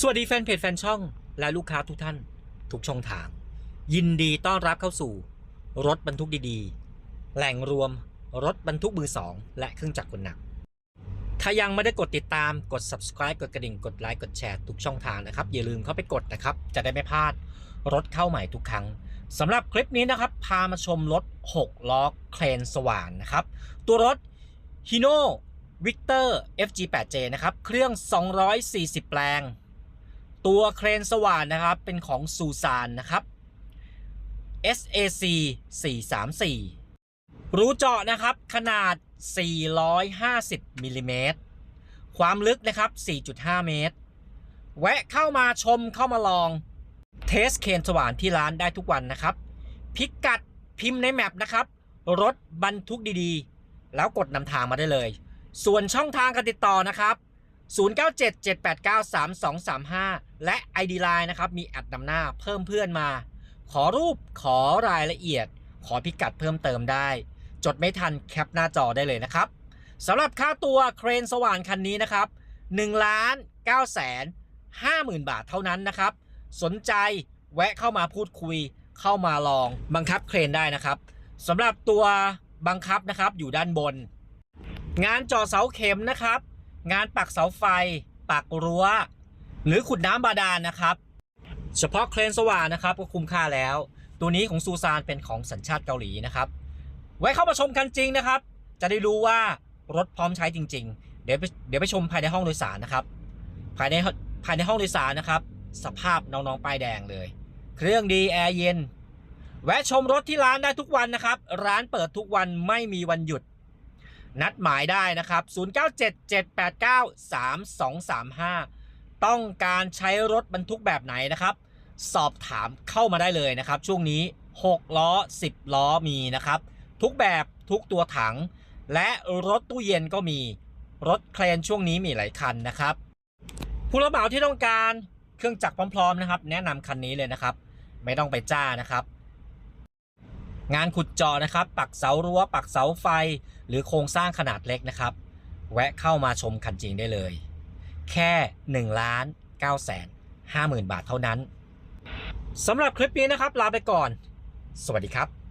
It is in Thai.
สวัสดีแฟนเพจแฟนช่องและลูกค้าทุกท่าน ทุกช่องทาง ยินดีต้อนรับเข้าสู่ รถบรรทุกดีๆ แหล่งรวมรถบรรทุกมือสองและเครื่องจักรกลหนัก ถ้ายังไม่ได้กดติดตามกด subscribe กดกระดิ่งกดไลค์กดแชร์ทุกช่องทางนะครับ อย่าลืมเข้าไปกดนะครับ จะได้ไม่พลาดรถเข้าใหม่ทุกครั้งสำหรับคลิปนี้นะครับ พามาชมรถ 6 ล้อเครนสว่านนะครับ ตัวรถ Hino Victor FG8J นะครับ เครื่อง 240 แปลง ตัวเครนสว่านนะครับ เป็นของซูซานนะครับ SAC 434 รูเจาะนะครับ ขนาด 450มิลลิเมตร ความลึกนะครับ 4.5 เมตร แวะเข้ามาชมเข้ามาลอง เทสเคนสว่านที่ร้านได้ทุกวันนะครับ พิกัดพิมพ์ในแมปนะครับ รถบรรทุกดีๆ แล้วกดนำทางมาได้เลย ส่วนช่องทางการติดต่อนะครับ 0977893235 และ ID Line นะครับ มีแอดนำหน้าเพิ่มเพื่อนมา ขอรูปขอรายละเอียด ขอพิกัดเพิ่มเติมได้ จดไม่ทันแคปหน้าจอได้เลยนะครับสำหรับค่าตัวเครนสว่านคันนี้นะครับ1ล้าน9แสน50,000 บาทเท่านั้นนะครับ สนใจแวะเข้ามาพูดคุยเข้ามาลองบังคับเครนได้นะครับสำหรับตัวบังคับนะครับอยู่ด้านบน งานจาะเสาเข็มนะครับ งานปักเสาไฟ ปักรั้ว หรือขุดน้ำบาดาลนะครับ เฉพาะเครนสว่านนะครับก็คุ้มค่าแล้ว ตัวนี้ของซูซานเป็นของสัญชาติเกาหลีนะครับ ไว้เข้ามาชมกันจริงนะครับ จะได้รู้ว่ารถพร้อมใช้จริง ๆ เดี๋ยวไปเดี๋ยวไปชมภายในห้องโดยสารนะครับ ภายในภายในห้องโดยสารนะครับ สภาพน้องๆป้ายแดงเลย เครื่องดีแอร์เย็นแวะชมรถที่ร้านได้ทุกวันนะครับ ร้านเปิดทุกวันไม่มีวันหยุด นัดหมายได้นะครับ 0977893235 ต้องการใช้รถบรรทุกแบบไหนนะครับ สอบถามเข้ามาได้เลยนะครับ ช่วงนี้ 6 ล้อ 10 ล้อมีนะครับ ทุกแบบทุกตัวถัง และรถตู้เย็นก็มี รถเครนช่วงนี้มีหลายคันนะครับ ผู้รับเหมาที่ต้องการเครื่องจักรพร้อมๆนะครับ แนะนำคันนี้เลยนะครับ ไม่ต้องไปจ้านะครับ งานขุดเจาะนะครับ ปักเสารั้ว ปักเสาไฟ หรือโครงสร้างขนาดเล็กนะครับ แวะเข้ามาชมคันจริงได้เลย แค่1ล้าน9แสน50,000 บาทเท่านั้นสำหรับคลิปนี้นะครับ ลาไปก่อน สวัสดีครับ